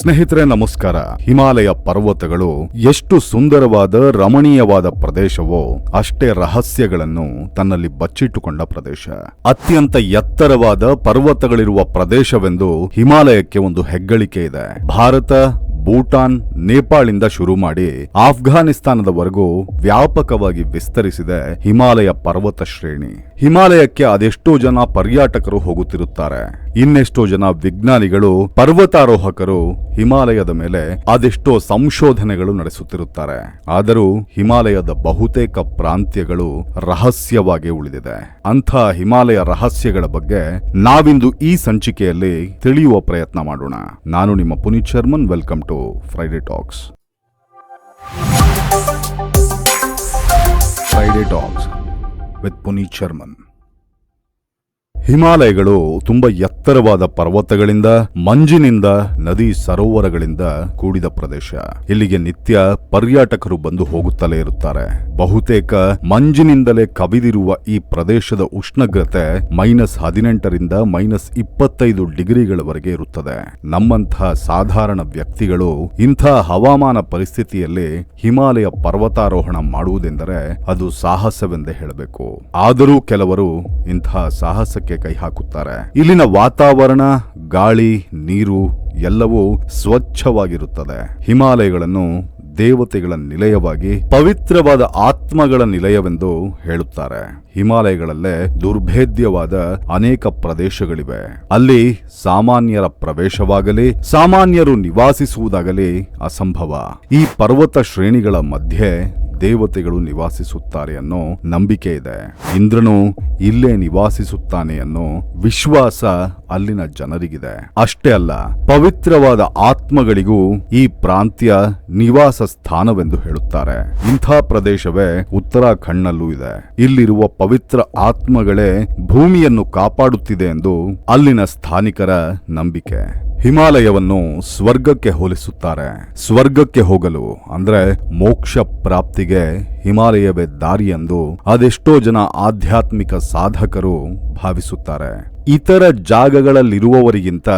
ಸ್ನೇಹಿತರೆ, ನಮಸ್ಕಾರ. ಹಿಮಾಲಯ ಪರ್ವತಗಳು ಎಷ್ಟು ಸುಂದರವಾದ, ರಮಣೀಯವಾದ ಪ್ರದೇಶವೋ ಅಷ್ಟೇ ರಹಸ್ಯಗಳನ್ನು ತನ್ನಲ್ಲಿ ಬಚ್ಚಿಟ್ಟುಕೊಂಡ ಪ್ರದೇಶ. ಅತ್ಯಂತ ಎತ್ತರವಾದ ಪರ್ವತಗಳಿರುವ ಪ್ರದೇಶವೆಂದು ಹಿಮಾಲಯಕ್ಕೆ ಒಂದು ಹೆಗ್ಗಳಿಕೆ ಇದೆ. ಭಾರತ ಭೂಟಾನ್, ನೇಪಾಳಿಂದ ಶುರು ಮಾಡಿ ಆಫ್ಘಾನಿಸ್ತಾನದವರೆಗೂ ವ್ಯಾಪಕವಾಗಿ ವಿಸ್ತರಿಸಿದೆ ಹಿಮಾಲಯ ಪರ್ವತ ಶ್ರೇಣಿ. ಹಿಮಾಲಯಕ್ಕೆ ಅದೆಷ್ಟೋ ಜನ ಪರ್ಯಾಟಕರು ಹೋಗುತ್ತಿರುತ್ತಾರೆ. ಇನ್ನೆಷ್ಟೋ ಜನ ವಿಜ್ಞಾನಿಗಳು, ಪರ್ವತಾರೋಹಕರು ಹಿಮಾಲಯದ ಮೇಲೆ ಅದೆಷ್ಟೋ ಸಂಶೋಧನೆಗಳು ನಡೆಸುತ್ತಿರುತ್ತಾರೆ. ಆದರೂ ಹಿಮಾಲಯದ ಬಹುತೇಕ ಪ್ರಾಂತ್ಯಗಳು ರಹಸ್ಯವಾಗಿ ಉಳಿದಿದೆ. ಅಂಥ ಹಿಮಾಲಯ ರಹಸ್ಯಗಳ ಬಗ್ಗೆ ನಾವಿಂದು ಈ ಸಂಚಿಕೆಯಲ್ಲಿ ತಿಳಿಯುವ ಪ್ರಯತ್ನ ಮಾಡೋಣ. ನಾನು ನಿಮ್ಮ Puneet Sharman, welcome to Friday Talks. Friday Talks with Puneet Sherman. ಹಿಮಾಲಯಗಳು ತುಂಬಾ ಎತ್ತರವಾದ ಪರ್ವತಗಳಿಂದ, ಮಂಜಿನಿಂದ, ನದಿ ಸರೋವರಗಳಿಂದ ಕೂಡಿದ ಪ್ರದೇಶ. ಇಲ್ಲಿಗೆ ನಿತ್ಯ ಪರ್ಯಾಟಕರು ಬಂದು ಹೋಗುತ್ತಲೇ ಇರುತ್ತಾರೆ. ಬಹುತೇಕ ಮಂಜಿನಿಂದಲೇ ಕವಿದಿರುವ ಈ ಪ್ರದೇಶದ ಉಷ್ಣಗ್ರತೆ ಮೈನಸ್ ಹದಿನೆಂಟರಿಂದ ಮೈನಸ್ ಇಪ್ಪತ್ತೈದು ಡಿಗ್ರಿಗಳವರೆಗೆ ಇರುತ್ತದೆ. ನಮ್ಮಂತಹ ಸಾಧಾರಣ ವ್ಯಕ್ತಿಗಳು ಇಂಥ ಹವಾಮಾನ ಪರಿಸ್ಥಿತಿಯಲ್ಲಿ ಹಿಮಾಲಯ ಪರ್ವತಾರೋಹಣ ಮಾಡುವುದೆಂದರೆ ಅದು ಸಾಹಸವೆಂದೇ ಹೇಳಬೇಕು. ಆದರೂ ಕೆಲವರು ಇಂಥ ಸಾಹಸಕ್ಕೆ ಕೈ ಹಾಕುತ್ತಾರೆ. ಇಲ್ಲಿನ ವಾತಾವರಣ, ಗಾಳಿ, ನೀರು ಎಲ್ಲವೂ ಸ್ವಚ್ಛವಾಗಿರುತ್ತದೆ. ಹಿಮಾಲಯಗಳನ್ನು ದೇವತೆಗಳ ನಿಲಯವಾಗಿ, ಪವಿತ್ರವಾದ ಆತ್ಮಗಳ ನಿಲಯವೆಂದು ಹೇಳುತ್ತಾರೆ. ಹಿಮಾಲಯಗಳಲ್ಲೇ ದುರ್ಭೇದ್ಯವಾದ ಅನೇಕ ಪ್ರದೇಶಗಳಿವೆ. ಅಲ್ಲಿ ಸಾಮಾನ್ಯರ ಪ್ರವೇಶವಾಗಲಿ, ಸಾಮಾನ್ಯರು ನಿವಾಸಿಸುವುದಾಗಲಿ ಅಸಂಭವ. ಈ ಪರ್ವತ ಶ್ರೇಣಿಗಳ ಮಧ್ಯೆ ದೇವತೆಗಳು ನಿವಾಸಿಸುತ್ತಾರೆ ಅನ್ನೋ ನಂಬಿಕೆ ಇದೆ. ಇಂದ್ರನು ಇಲ್ಲೇ ನಿವಾಸಿಸುತ್ತಾನೆ ಅನ್ನೋ ವಿಶ್ವಾಸ ಅಲ್ಲಿನ ಜನರಿಗಿದೆ. ಅಷ್ಟೇ ಅಲ್ಲ, ಪವಿತ್ರವಾದ ಆತ್ಮಗಳಿಗೂ ಈ ಪ್ರಾಂತ್ಯ ನಿವಾಸ ಸ್ಥಾನವೆಂದು ಹೇಳುತ್ತಾರೆ. ಇಂಥ ಪ್ರದೇಶವೇ ಉತ್ತರಾಖಂಡ್ನಲ್ಲೂ ಇದೆ. ಇಲ್ಲಿರುವ ಪವಿತ್ರ ಆತ್ಮಗಳೇ ಭೂಮಿಯನ್ನು ಕಾಪಾಡುತ್ತಿದೆ ಎಂದು ಅಲ್ಲಿನ ಸ್ಥಾನಿಕರ ನಂಬಿಕೆ. ಹಿಮಾಲಯವನ್ನು ಸ್ವರ್ಗಕ್ಕೆ ಹೋಲಿಸುತ್ತಾರೆ. ಸ್ವರ್ಗಕ್ಕೆ ಹೋಗಲು ಅಂದ್ರೆ ಮೋಕ್ಷ ಪ್ರಾಪ್ತಿಗೆ ಹಿಮಾಲಯವೇ ದಾರಿ ಎಂದು ಅದೆಷ್ಟೋ ಜನ ಆಧ್ಯಾತ್ಮಿಕ ಸಾಧಕರು ಭಾವಿಸುತ್ತಾರೆ. ಇತರ ಜಾಗಗಳಲ್ಲಿರುವವರಿಗಿಂತ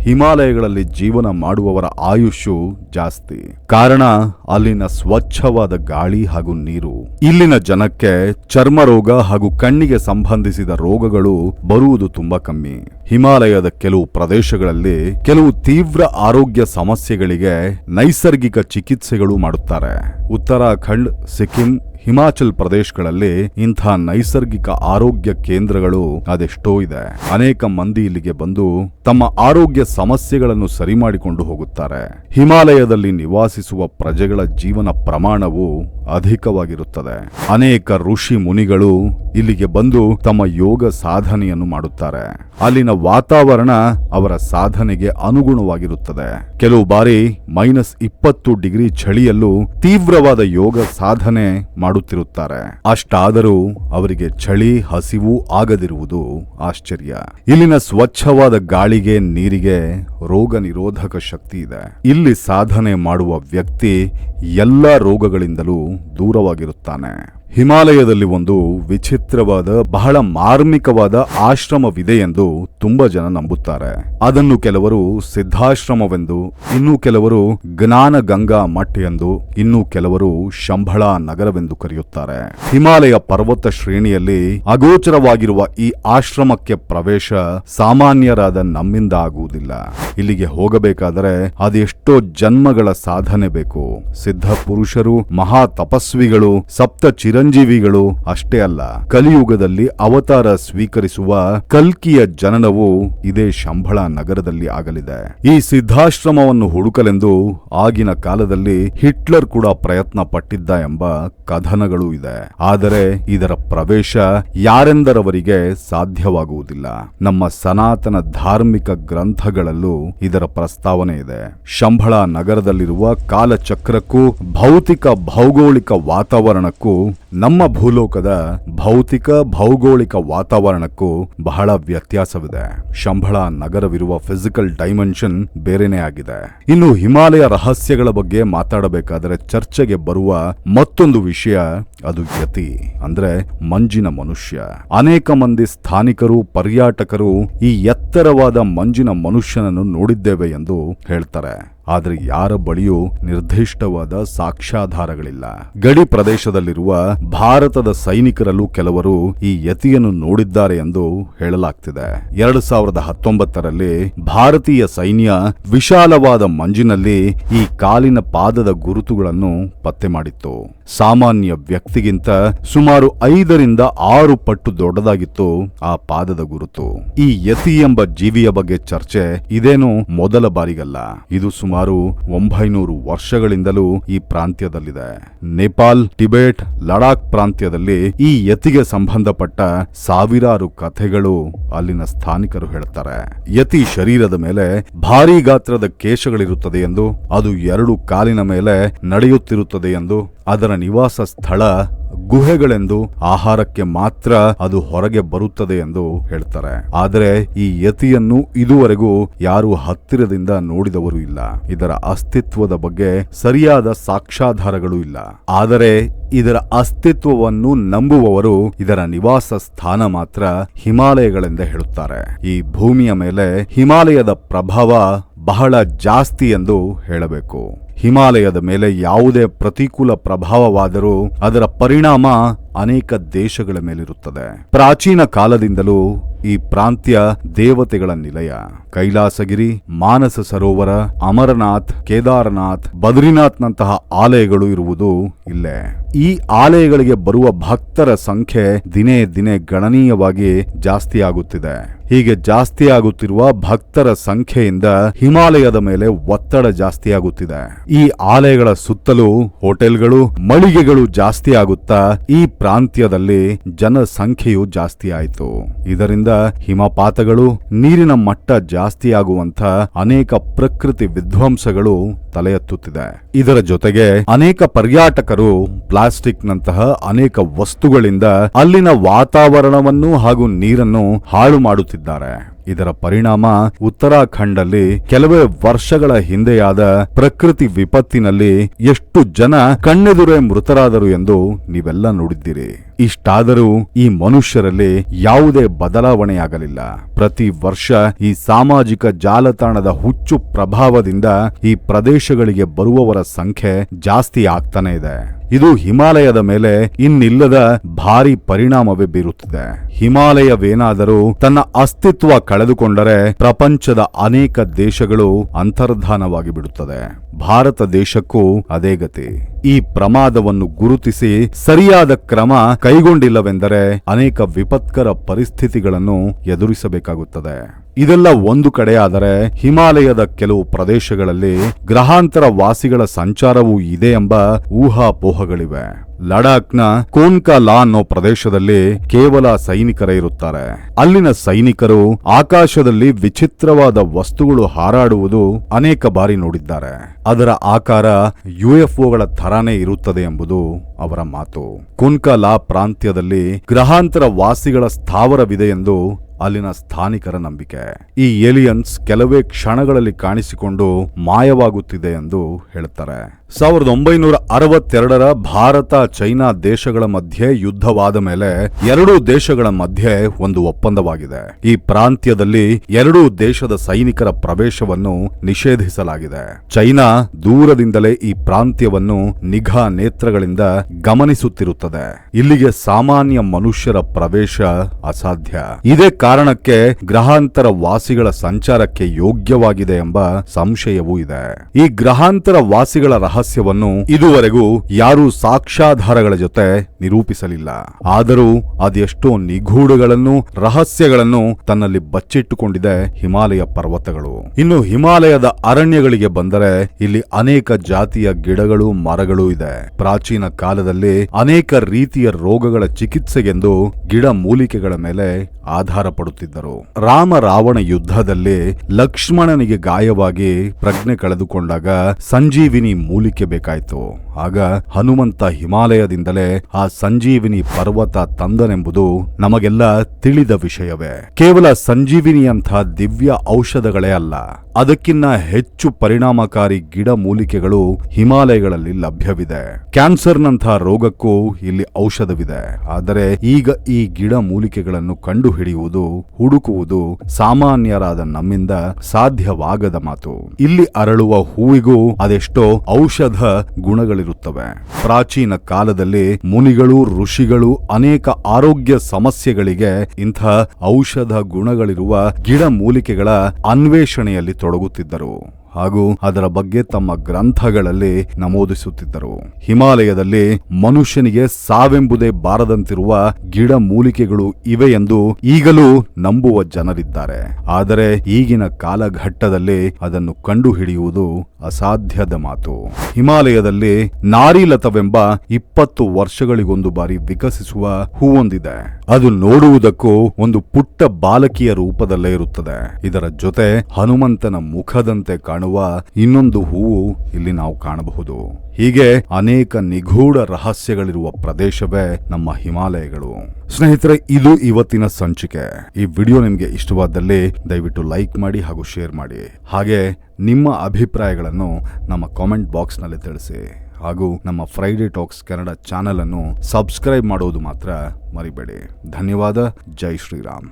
ಹಿಮಾಲಯಗಳಲ್ಲಿ ಜೀವನ ಮಾಡುವವರ ಆಯುಷು ಜಾಸ್ತಿ. ಕಾರಣ ಅಲ್ಲಿನ ಸ್ವಚ್ಛವಾದ ಗಾಳಿ ಹಾಗೂ ನೀರು. ಇಲ್ಲಿನ ಜನಕ್ಕೆ ಚರ್ಮ ರೋಗ ಹಾಗೂ ಕಣ್ಣಿಗೆ ಸಂಬಂಧಿಸಿದ ರೋಗಗಳು ಬರುವುದು ತುಂಬಾ ಕಮ್ಮಿ. ಹಿಮಾಲಯದ ಕೆಲವು ಪ್ರದೇಶಗಳಲ್ಲಿ ಕೆಲವು ತೀವ್ರ ಆರೋಗ್ಯ ಸಮಸ್ಯೆಗಳಿಗೆ ನೈಸರ್ಗಿಕ ಚಿಕಿತ್ಸೆಗಳು ಮಾಡುತ್ತಾರೆ. ಉತ್ತರಾಖಂಡ್, ಸಿಕ್ಕಿಂ Und ಹಿಮಾಚಲ್ ಪ್ರದೇಶಗಳಲ್ಲಿ ಇಂಥ ನೈಸರ್ಗಿಕ ಆರೋಗ್ಯ ಕೇಂದ್ರಗಳು ಅದೆಷ್ಟೋ ಇದೆ. ಅನೇಕ ಮಂದಿ ಇಲ್ಲಿಗೆ ಬಂದು ತಮ್ಮ ಆರೋಗ್ಯ ಸಮಸ್ಯೆಗಳನ್ನು ಸರಿ ಮಾಡಿಕೊಂಡು ಹೋಗುತ್ತಾರೆ. ಹಿಮಾಲಯದಲ್ಲಿ ನಿವಾಸಿಸುವ ಪ್ರಜೆಗಳ ಜೀವನ ಪ್ರಮಾಣವು ಅಧಿಕವಾಗಿರುತ್ತದೆ. ಅನೇಕ ಋಷಿ ಮುನಿಗಳು ಇಲ್ಲಿಗೆ ಬಂದು ತಮ್ಮ ಯೋಗ ಸಾಧನೆಯನ್ನು ಮಾಡುತ್ತಾರೆ. ಅಲ್ಲಿನ ವಾತಾವರಣ ಅವರ ಸಾಧನೆಗೆ ಅನುಗುಣವಾಗಿರುತ್ತದೆ. ಕೆಲವು ಬಾರಿ ಮೈನಸ್ ಇಪ್ಪತ್ತು ಡಿಗ್ರಿ ಚಳಿಯಲ್ಲೂ ತೀವ್ರವಾದ ಯೋಗ ಸಾಧನೆ ಮಾಡುತ್ತಿರುತ್ತಾರೆ. ಅಷ್ಟಾದರೂ ಅವರಿಗೆ ಚಳಿ, ಹಸಿವು ಆಗದಿರುವುದು ಆಶ್ಚರ್ಯ. ಇಲ್ಲಿನ ಸ್ವಚ್ಛವಾದ ಗಾಳಿಗೆ, ನೀರಿಗೆ ರೋಗ ನಿರೋಧಕ ಶಕ್ತಿ ಇದೆ. ಇಲ್ಲಿ ಸಾಧನೆ ಮಾಡುವ ವ್ಯಕ್ತಿ ಎಲ್ಲ ರೋಗಗಳಿಂದಲೂ ದೂರವಾಗಿರುತ್ತಾನೆ. ಹಿಮಾಲಯದಲ್ಲಿ ಒಂದು ವಿಚಿತ್ರವಾದ, ಬಹಳ ಮಾರ್ಮಿಕವಾದ ಆಶ್ರಮವಿದೆ ಎಂದು ತುಂಬಾ ಜನ ನಂಬುತ್ತಾರೆ. ಅದನ್ನು ಕೆಲವರು ಸಿದ್ಧಾಶ್ರಮವೆಂದು, ಇನ್ನು ಕೆಲವರು ಜ್ಞಾನ ಗಂಗಾ ಮಠ್ ಎಂದು, ಇನ್ನು ಕೆಲವರು ಶಂಭಳ ನಗರವೆಂದು ಕರೆಯುತ್ತಾರೆ. ಹಿಮಾಲಯ ಪರ್ವತ ಶ್ರೇಣಿಯಲ್ಲಿ ಅಗೋಚರವಾಗಿರುವ ಈ ಆಶ್ರಮಕ್ಕೆ ಪ್ರವೇಶ ಸಾಮಾನ್ಯರಾದ ನಮ್ಮಿಂದ ಆಗುವುದಿಲ್ಲ. ಇಲ್ಲಿಗೆ ಹೋಗಬೇಕಾದರೆ ಅದೆಷ್ಟೋ ಜನ್ಮಗಳ ಸಾಧನೆ ಬೇಕು. ಸಿದ್ಧ ಪುರುಷರು, ಮಹಾ ತಪಸ್ವಿಗಳು, ಸಪ್ತ ಚಿರಂಜೀವಿಗಳು ಅಷ್ಟೇ ಅಲ್ಲ, ಕಲಿಯುಗದಲ್ಲಿ ಅವತಾರ ಸ್ವೀಕರಿಸುವ ಕಲ್ಕಿಯ ಜನನವು ಇದೇ ಶಂಭಳ ನಗರದಲ್ಲಿ ಆಗಲಿದೆ. ಈ ಸಿದ್ಧಾಶ್ರಮವನ್ನು ಹುಡುಕಲೆಂದು ಆಗಿನ ಕಾಲದಲ್ಲಿ ಹಿಟ್ಲರ್ ಕೂಡ ಪ್ರಯತ್ನ ಪಟ್ಟಿದ್ದ ಎಂಬ ಕಥನಗಳು ಇದೆ. ಆದರೆ ಇದರ ಪ್ರವೇಶ ಯಾರೆಂದರವರಿಗೆ ಸಾಧ್ಯವಾಗುವುದಿಲ್ಲ. ನಮ್ಮ ಸನಾತನ ಧಾರ್ಮಿಕ ಗ್ರಂಥಗಳಲ್ಲೂ ಇದರ ಪ್ರಸ್ತಾವನೆ ಇದೆ. ಶಂಭಳ ನಗರದಲ್ಲಿರುವ ಕಾಲಚಕ್ರಕ್ಕೂ ಭೌತಿಕ ಭೌಗೋಳಿಕ ವಾತಾವರಣಕ್ಕೂ ನಮ್ಮ ಭೂಲೋಕದ ಭೌತಿಕ, ಭೌಗೋಳಿಕ ವಾತಾವರಣಕ್ಕೂ ಬಹಳ ವ್ಯತ್ಯಾಸವಿದೆ. ಶಂಭಳ ನಗರವಿರುವ ಫಿಸಿಕಲ್ ಡೈಮೆನ್ಷನ್ ಬೇರೆನೇ ಆಗಿದೆ. ಇನ್ನು ಹಿಮಾಲಯ ರಹಸ್ಯಗಳ ಬಗ್ಗೆ ಮಾತಾಡಬೇಕಾದರೆ ಚರ್ಚೆಗೆ ಬರುವ ಮತ್ತೊಂದು ವಿಷಯ ಅದು ಯತಿ, ಅಂದ್ರೆ ಮಂಜಿನ ಮನುಷ್ಯ. ಅನೇಕ ಮಂದಿ ಸ್ಥಾನಿಕರು, ಪರ್ಯಾಟಕರು ಈ ಎತ್ತರವಾದ ಮಂಜಿನ ಮನುಷ್ಯನನ್ನು ನೋಡಿದ್ದೇವೆ ಎಂದು ಹೇಳ್ತಾರೆ. ಆದ್ರೆ ಯಾರ ಬಳಿಯೂ ನಿರ್ದಿಷ್ಟವಾದ ಸಾಕ್ಷ್ಯಾಧಾರಗಳಿಲ್ಲ. ಗಡಿ ಪ್ರದೇಶದಲ್ಲಿರುವ ಭಾರತದ ಸೈನಿಕರಲ್ಲೂ ಕೆಲವರು ಈ ಯತಿಯನ್ನು ನೋಡಿದ್ದಾರೆ ಎಂದು ಹೇಳಲಾಗ್ತಿದೆ. ಎರಡು ಸಾವಿರದ ಹತ್ತೊಂಬತ್ತರಲ್ಲಿ ಭಾರತೀಯ ಸೈನ್ಯ ವಿಶಾಲವಾದ ಮಂಜಿನಲ್ಲಿ ಈ ಕಾಲಿನ ಪಾದದ ಗುರುತುಗಳನ್ನು ಪತ್ತೆ ಮಾಡಿತ್ತು. ಸಾಮಾನ್ಯ ವ್ಯಕ್ತಿಗಿಂತ ಸುಮಾರು ಐದರಿಂದ ಆರು ಪಟ್ಟು ದೊಡ್ಡದಾಗಿತ್ತು ಆ ಪಾದದ ಗುರುತು. ಈ ಯತಿ ಎಂಬ ಜೀವಿಯ ಬಗ್ಗೆ ಚರ್ಚೆ ಇದೇನು ಮೊದಲ ಬಾರಿಗಲ್ಲ. ಇದು ಸುಮಾರು ಒಂಬೈನೂರು ವರ್ಷಗಳಿಂದಲೂ ಈ ಪ್ರಾಂತ್ಯದಲ್ಲಿದೆ. ನೇಪಾಲ್, ಟಿಬೆಟ್, ಲಡಾಖ್ ಪ್ರಾಂತ್ಯದಲ್ಲಿ ಈ ಯತಿಗೆ ಸಂಬಂಧಪಟ್ಟ ಸಾವಿರಾರು ಕಥೆಗಳು ಅಲ್ಲಿನ ಸ್ಥಾನಿಕರು ಹೇಳ್ತಾರೆ. ಯತಿ ಶರೀರದ ಮೇಲೆ ಭಾರೀ ಗಾತ್ರದ ಕೇಶಗಳಿರುತ್ತದೆ ಎಂದು, ಅದು ಎರಡು ಕಾಲಿನ ಮೇಲೆ ನಡೆಯುತ್ತಿರುತ್ತದೆ ಎಂದು ಅದರ ನಿವಾಸ ಸ್ಥಳ ಗುಹೆಗಳೆಂದು ಆಹಾರಕ್ಕೆ ಮಾತ್ರ ಅದು ಹೊರಗೆ ಬರುತ್ತದೆ ಎಂದು ಹೇಳ್ತಾರೆ. ಆದರೆ ಈ ಯತಿಯನ್ನು ಇದುವರೆಗೂ ಯಾರು ಹತ್ತಿರದಿಂದ ನೋಡಿದವರು ಇಲ್ಲ. ಇದರ ಅಸ್ತಿತ್ವದ ಬಗ್ಗೆ ಸರಿಯಾದ ಸಾಕ್ಷ್ಯಾಧಾರಗಳು ಇಲ್ಲ. ಆದರೆ ಇದರ ಅಸ್ತಿತ್ವವನ್ನು ನಂಬುವವರು ಇದರ ನಿವಾಸ ಸ್ಥಾನ ಮಾತ್ರ ಹಿಮಾಲಯಗಳೆಂದೇ ಹೇಳುತ್ತಾರೆ. ಈ ಭೂಮಿಯ ಮೇಲೆ ಹಿಮಾಲಯದ ಪ್ರಭಾವ ಬಹಳ ಜಾಸ್ತಿ ಎಂದು ಹೇಳಬೇಕು. ಹಿಮಾಲಯದ ಮೇಲೆ ಯಾವುದೇ ಪ್ರತಿಕೂಲ ಪ್ರಭಾವವಾದರೂ ಅದರ ಪರಿಣಾಮ ಅನೇಕ ದೇಶಗಳ ಮೇಲಿರುತ್ತದೆ. ಪ್ರಾಚೀನ ಕಾಲದಿಂದಲೂ ಈ ಪ್ರಾಂತ್ಯ ದೇವತೆಗಳ ನಿಲಯ. ಕೈಲಾಸಗಿರಿ, ಮಾನಸ ಸರೋವರ, ಅಮರನಾಥ್, ಕೇದಾರನಾಥ್, ಬದ್ರಿನಾಥ್ನಂತಹ ಆಲಯಗಳು ಇರುವುದು ಇಲ್ಲೇ. ಈ ಆಲಯಗಳಿಗೆ ಬರುವ ಭಕ್ತರ ಸಂಖ್ಯೆ ದಿನೇ ದಿನೇ ಗಣನೀಯವಾಗಿ ಜಾಸ್ತಿಯಾಗುತ್ತಿದೆ. ಹೀಗೆ ಜಾಸ್ತಿಯಾಗುತ್ತಿರುವ ಭಕ್ತರ ಸಂಖ್ಯೆಯಿಂದ ಹಿಮಾಲಯದ ಮೇಲೆ ಒತ್ತಡ ಜಾಸ್ತಿಯಾಗುತ್ತಿದೆ. ಈ ಆಲಯಗಳ ಸುತ್ತಲೂ ಹೋಟೆಲ್ಗಳು, ಮಳಿಗೆಗಳು ಜಾಸ್ತಿ ಆಗುತ್ತಾ ಈ ಪ್ರಾಂತ್ಯದಲ್ಲಿ ಜನಸಂಖ್ಯೆಯು ಜಾಸ್ತಿ ಆಯಿತು ಇದರಿಂದ ಹಿಮಪಾತಗಳು, ನೀರಿನ ಮಟ್ಟ ಜಾಸ್ತಿಯಾಗುವಂತ ಅನೇಕ ಪ್ರಕೃತಿ ವಿಧ್ವಂಸಗಳು ತಲೆ ಎತ್ತುತ್ತಿದೆ ಇದರ ಜೊತೆಗೆ ಅನೇಕ ಪರ್ಯಾಟಕರು ಪ್ಲಾಸ್ಟಿಕ್ ನಂತಹ ಅನೇಕ ವಸ್ತುಗಳಿಂದ ಅಲ್ಲಿನ ವಾತಾವರಣವನ್ನು ಹಾಗೂ ನೀರನ್ನು ಹಾಳು ಮಾಡುತ್ತಿದ್ದಾರೆ. ಇದರ ಪರಿಣಾಮ ಉತ್ತರಾಖಂಡಲ್ಲಿ ಕೆಲವೇ ವರ್ಷಗಳ ಹಿಂದೆಯಾದ ಪ್ರಕೃತಿ ವಿಪತ್ತಿನಲ್ಲಿ ಎಷ್ಟು ಜನ ಕಣ್ಣೆದುರೇ ಮೃತರಾದರು ಎಂದು ನೀವೆಲ್ಲ ನೋಡಿದ್ದೀರಿ. ಇಷ್ಟಾದರೂ ಈ ಮನುಷ್ಯರಲ್ಲಿ ಯಾವುದೇ ಬದಲಾವಣೆಯಾಗಲಿಲ್ಲ. ಪ್ರತಿ ವರ್ಷ ಈ ಸಾಮಾಜಿಕ ಜಾಲತಾಣದ ಹುಚ್ಚು ಪ್ರಭಾವದಿಂದ ಈ ಪ್ರದೇಶಗಳಿಗೆ ಬರುವವರ ಸಂಖ್ಯೆ ಜಾಸ್ತಿ ಆಗ್ತಾನೆ ಇದೆ. ಇದು ಹಿಮಾಲಯದ ಮೇಲೆ ಇನ್ನಿಲ್ಲದ ಭಾರಿ ಪರಿಣಾಮವೇ ಬೀರುತ್ತಿದೆ. ಹಿಮಾಲಯವೇನಾದರೂ ತನ್ನ ಅಸ್ತಿತ್ವ ಕಳೆದುಕೊಂಡರೆ ಪ್ರಪಂಚದ ಅನೇಕ ದೇಶಗಳು ಅಂತರ್ಧಾನವಾಗಿ ಬಿಡುತ್ತದೆ ಭಾರತ ದೇಶಕ್ಕೂ ಅದೇ ಗತಿ. ಈ ಪ್ರಮಾದವನ್ನು ಗುರುತಿಸಿ ಸರಿಯಾದ ಕ್ರಮ ಕೈಗೊಂಡಿಲ್ಲವೆಂದರೆ ಅನೇಕ ವಿಪತ್ಕರ ಪರಿಸ್ಥಿತಿಗಳನ್ನು ಎದುರಿಸಬೇಕಾಗುತ್ತದೆ. ಇದೆಲ್ಲ ಒಂದು ಕಡೆಯಾದರೆ ಹಿಮಾಲಯದ ಕೆಲವು ಪ್ರದೇಶಗಳಲ್ಲಿ ಗ್ರಹಾಂತರ ವಾಸಿಗಳ ಸಂಚಾರವೂ ಇದೆ ಎಂಬ ಊಹಾಪೋಹಗಳಿವೆ. ಲಡಾಖ್ನ ಕೋನ್ಕಲಾ ಅನ್ನೋ ಪ್ರದೇಶದಲ್ಲಿ ಕೇವಲ ಸೈನಿಕರೇ ಇರುತ್ತಾರೆ. ಅಲ್ಲಿನ ಸೈನಿಕರು ಆಕಾಶದಲ್ಲಿ ವಿಚಿತ್ರವಾದ ವಸ್ತುಗಳು ಹಾರಾಡುವುದು ಅನೇಕ ಬಾರಿ ನೋಡಿದ್ದಾರೆ. ಅದರ ಆಕಾರ ಯುಎಫ್ಒಗಳ ತರಾನೇ ಇರುತ್ತದೆ ಎಂಬುದು ಅವರ ಮಾತು. ಕುನ್ಕಲಾ ಪ್ರಾಂತ್ಯದಲ್ಲಿ ಗ್ರಹಾಂತರ ವಾಸಿಗಳ ಸ್ಥಾವರವಿದೆ ಎಂದು ಅಲ್ಲಿನ ಸ್ಥಾನಿಕರ ನಂಬಿಕೆ. ಈ ಏಲಿಯನ್ಸ್ ಕೆಲವೇ ಕ್ಷಣಗಳಲ್ಲಿ ಕಾಣಿಸಿಕೊಂಡು ಮಾಯವಾಗುತ್ತಿದೆ ಎಂದು ಹೇಳುತ್ತಾರೆ ಸಾವಿರದ ಒಂಬೈನೂರ ಅರವತ್ತೆರಡರ ಭಾರತ ಚೈನಾ ದೇಶಗಳ ಮಧ್ಯೆ ಯುದ್ಧವಾದ ಮೇಲೆ ಎರಡೂ ದೇಶಗಳ ಮಧ್ಯೆ ಒಂದು ಒಪ್ಪಂದವಾಗಿದೆ. ಈ ಪ್ರಾಂತ್ಯದಲ್ಲಿ ಎರಡೂ ದೇಶದ ಸೈನಿಕರ ಪ್ರವೇಶವನ್ನು ನಿಷೇಧಿಸಲಾಗಿದೆ. ಚೈನಾ ದೂರದಿಂದಲೇ ಈ ಪ್ರಾಂತ್ಯವನ್ನು ನಿಘಾ ನೇತ್ರಗಳಿಂದ ಗಮನಿಸುತ್ತಿರುತ್ತದೆ. ಇಲ್ಲಿಗೆ ಸಾಮಾನ್ಯ ಮನುಷ್ಯರ ಪ್ರವೇಶ ಅಸಾಧ್ಯ. ಇದೇ ಕಾರಣಕ್ಕೆ ಗ್ರಹಾಂತರ ವಾಸಿಗಳ ಸಂಚಾರಕ್ಕೆ ಯೋಗ್ಯವಾಗಿದೆ ಎಂಬ ಸಂಶಯವೂ ಇದೆ. ಈ ಗ್ರಹಾಂತರ ವಾಸಿಗಳ ರಹಸ್ಯವನ್ನು ಇದುವರೆಗೂ ಯಾರೂ ಸಾಕ್ಷ್ಯಾಧಾರಗಳ ಜೊತೆ ನಿರೂಪಿಸಲಿಲ್ಲ. ಆದರೂ ಅದೆಷ್ಟೋ ನಿಗೂಢಗಳನ್ನು, ರಹಸ್ಯಗಳನ್ನು ತನ್ನಲ್ಲಿ ಬಚ್ಚಿಟ್ಟುಕೊಂಡಿದೆ ಹಿಮಾಲಯ ಪರ್ವತಗಳು. ಇನ್ನು ಹಿಮಾಲಯದ ಅರಣ್ಯಗಳಿಗೆ ಬಂದರೆ ಇಲ್ಲಿ ಅನೇಕ ಜಾತಿಯ ಗಿಡಗಳು ಮರಗಳು ಇದೆ. ಪ್ರಾಚೀನ ಕಾಲದಲ್ಲಿ ಅನೇಕ ರೀತಿಯ ರೋಗಗಳ ಚಿಕಿತ್ಸೆಗೆಂದು ಗಿಡ ಮೂಲಿಕೆಗಳ ಮೇಲೆ ಆಧಾರ ಪಡುತ್ತಿದ್ದರು. ರಾಮ ರಾವಣ ಯುದ್ಧದಲ್ಲಿ ಲಕ್ಷ್ಮಣನಿಗೆ ಗಾಯವಾಗಿ ಪ್ರಜ್ಞೆ ಕಳೆದುಕೊಂಡಾಗ ಸಂಜೀವಿನಿ ಮೂಲಿಕೆ ಬೇಕಾಯ್ತು. ಆಗ ಹನುಮಂತ ಹಿಮಾಲಯದಿಂದಲೇ ಆ ಸಂಜೀವಿನಿ ಪರ್ವತ ತಂದನೆಂಬುದು ನಮಗೆಲ್ಲ ತಿಳಿದ ವಿಷಯವೇ. ಕೇವಲ ಸಂಜೀವಿನಿಯಂಥ ದಿವ್ಯ ಔಷಧಗಳೇ ಅಲ್ಲ. ಅದಕ್ಕಿನ್ನ ಹೆಚ್ಚು ಪರಿಣಾಮಕಾರಿ ಗಿಡ ಮೂಲಿಕೆಗಳು ಹಿಮಾಲಯಗಳಲ್ಲಿ ಲಭ್ಯವಿದೆ. ಕ್ಯಾನ್ಸರ್ನಂಥ ರೋಗಕ್ಕೂ ಇಲ್ಲಿ ಔಷಧವಿದೆ. ಆದರೆ ಈಗ ಈ ಗಿಡ ಮೂಲಿಕೆಗಳನ್ನು ಕಂಡುಹಿಡಿಯುವುದು, ಹುಡುಕುವುದು ಸಾಮಾನ್ಯರಾದ ನಮ್ಮಿಂದ ಸಾಧ್ಯವಾಗದ ಮಾತು. ಇಲ್ಲಿ ಅರಳುವ ಹೂವಿಗೂ ಅದೆಷ್ಟೋ ಔಷಧ ಗುಣಗಳಿರುತ್ತವೆ. ಪ್ರಾಚೀನ ಕಾಲದಲ್ಲಿ ಮುನಿಗಳು, ಋಷಿಗಳು ಅನೇಕ ಆರೋಗ್ಯ ಸಮಸ್ಯೆಗಳಿಗೆ ಇಂಥ ಔಷಧ ಗುಣಗಳಿರುವ ಗಿಡ ಮೂಲಿಕೆಗಳ ಅನ್ವೇಷಣೆಯಲ್ಲಿ ತೊಡಗುತ್ತಿದ್ದರು. ಹಾಗೂ ಅದರ ಬಗ್ಗೆ ತಮ್ಮ ಗ್ರಂಥಗಳಲ್ಲಿ ನಮೂದಿಸುತ್ತಿದ್ದರು. ಹಿಮಾಲಯದಲ್ಲಿ ಮನುಷ್ಯನಿಗೆ ಸಾವೆಂಬುದೇ ಬಾರದಂತಿರುವ ಗಿಡ ಮೂಲಿಕೆಗಳು ಇವೆ ಎಂದು ಈಗಲೂ ನಂಬುವ ಜನರಿದ್ದಾರೆ. ಆದರೆ ಈಗಿನ ಕಾಲಘಟ್ಟದಲ್ಲಿ ಅದನ್ನು ಕಂಡುಹಿಡಿಯುವುದು ಅಸಾಧ್ಯದ ಮಾತು. ಹಿಮಾಲಯದಲ್ಲಿ ನಾರಿಲತವೆಂಬ ಇಪ್ಪತ್ತು ವರ್ಷಗಳಿಗೊಂದು ಬಾರಿ ವಿಕಸಿಸುವ ಹೂವೊಂದಿದೆ ಅದು ನೋಡುವುದಕ್ಕೂ ಒಂದು ಪುಟ್ಟ ಬಾಲಕಿಯ ರೂಪದಲ್ಲೇ ಇರುತ್ತದೆ. ಇದರ ಜೊತೆ ಹನುಮಂತನ ಮುಖದಂತೆ ಕಾಣುವ ಇನ್ನೊಂದು ಹೂವು ಇಲ್ಲಿ ನಾವು ಕಾಣಬಹುದು. ಹೀಗೆ ಅನೇಕ ನಿಗೂಢ ರಹಸ್ಯಗಳಿರುವ ಪ್ರದೇಶವೇ ನಮ್ಮ ಹಿಮಾಲಯಗಳು. ಸ್ನೇಹಿತರೆ, ಇದು ಇವತ್ತಿನ ಸಂಚಿಕೆ. ಈ ವಿಡಿಯೋ ನಿಮಗೆ ಇಷ್ಟವಾದಲ್ಲಿ ದಯವಿಟ್ಟು ಲೈಕ್ ಮಾಡಿ ಹಾಗೂ ಶೇರ್ ಮಾಡಿ. ಹಾಗೆ ನಿಮ್ಮ ಅಭಿಪ್ರಾಯಗಳನ್ನು ನಮ್ಮ ಕಾಮೆಂಟ್ ಬಾಕ್ಸ್ನಲ್ಲಿ ತಿಳಿಸಿ. ಹಾಗೂ ನಮ್ಮ ಫ್ರೈಡೆ ಟಾಕ್ಸ್ ಕನ್ನಡ ಚಾನೆಲ್ ಅನ್ನು ಸಬ್ಸ್ಕ್ರೈಬ್ ಮಾಡೋದು ಮಾತ್ರ ಮರಿಬೇಡಿ. ಧನ್ಯವಾದ. ಜೈ ಶ್ರೀರಾಮ್.